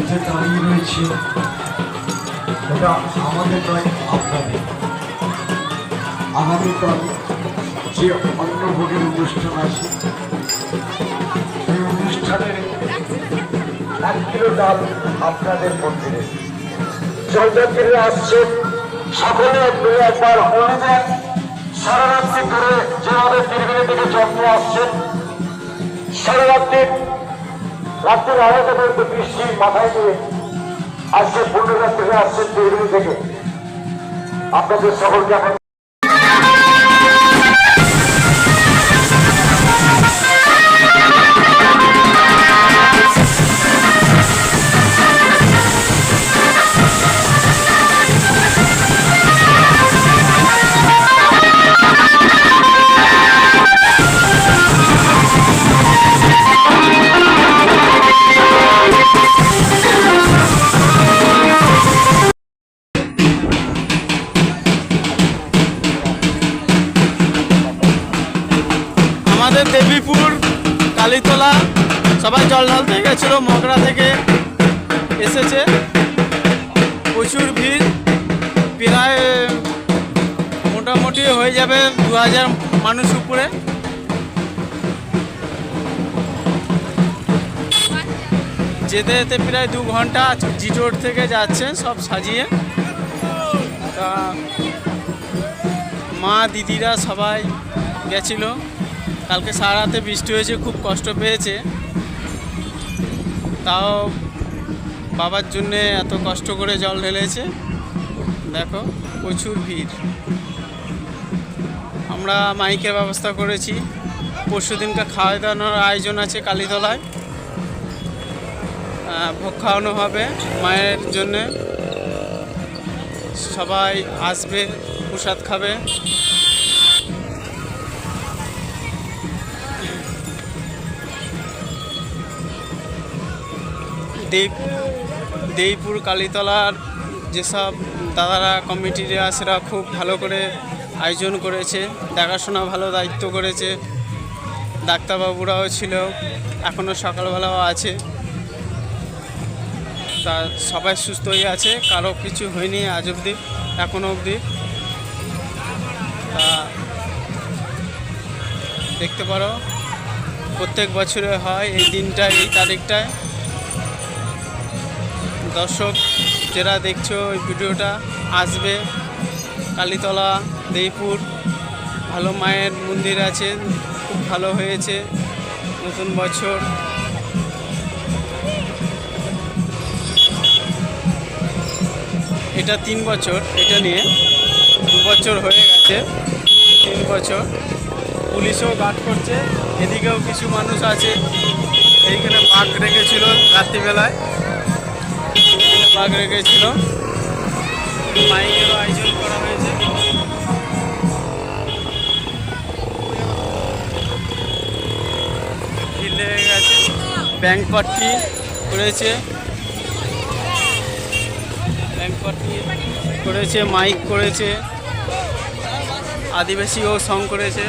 যে দাঁড়িয়ে রয়েছে এটা আমাদের নয় আপনাদের আগামীকাল যে অন্নভোগের অনুষ্ঠান আছে সেই অনুষ্ঠানের এক কিলো ডাল আপনাদের মন্দিরে জলযাত্রীরা আসছেন। সকলে মিলে একবার বলে দেন সারা রাত্রি ধরে যেভাবে তীরবিলি থেকে জন্ম আসছেন সারা রাত্রি রাত্রির আড়াইটা পর্যন্ত বৃষ্টি মাথায় নিয়ে আজকে থেকে আসছেন তীরবিলি থেকে। আপনাদের সকলকে কালীতলা সবাই জল ঢালতে গেছিল, মগরা থেকে এসেছে। প্রচুর ভিড়। প্রায় মোটামুটি হয়ে যাবে দু হাজার মানুষ উপরে। যেতে যেতে প্রায় দু ঘণ্টা জি রোড থেকে যাচ্ছে সব সাজিয়ে। মা, দিদিরা সবাই গেছিল। কালকে সারাতে বৃষ্টি হয়েছে, খুব কষ্ট পেয়েছে। তাও বাবার জন্যে এত কষ্ট করে জল ঢেলেছে। দেখো, প্রচুর ভিড়। আমরা মাইকের ব্যবস্থা করেছি। পরশু দিনকে খাওয়া দাওয়ানোর আয়োজন আছে কালীতলায়। ভোগ খাওয়ানো হবে মায়ের জন্যে। সবাই আসবে, প্রসাদ খাবে। দেব দেইপুর কালীতলার যেসব দাদারা কমিটিরা সেরা খুব ভালো করে আয়োজন করেছে, দেখাশোনা ভালো দায়িত্ব করেছে, ডাক্তারবাবুরাও ছিল এখনও সকালবেলাও আছে। তা সবাই সুস্থই আছে, কারও কিছু হয়নি আজ অবধি এখনও অবধি। তা দেখতে পারো, প্রত্যেক বছরে হয় এই দিনটায় এই তারিখটায়। দর্শক, যারা দেখছ এই ভিডিওটা, আসবে কালীতলা দেইপুর ভালো মায়ের মন্দির আছে, খুব ভালো হয়েছে নতুন বছর। এটা তিন বছর, এটা নিয়ে দু বছর হয়ে গেছে, তিন বছর। পুলিশও গার্ড করছে, এদিকেও কিছু মানুষ আছে, এইখানে বাঘ রেখেছিল রাত্রিবেলায়। বাঘ রেখেছিল। মাইকেরও আয়োজন করা হয়েছে। লেগে গেছে। ব্যাংক পার্টি করেছে। ব্যাংক পার্টি করেছে, মাইক করেছে। আদিবাসীও সং করেছে।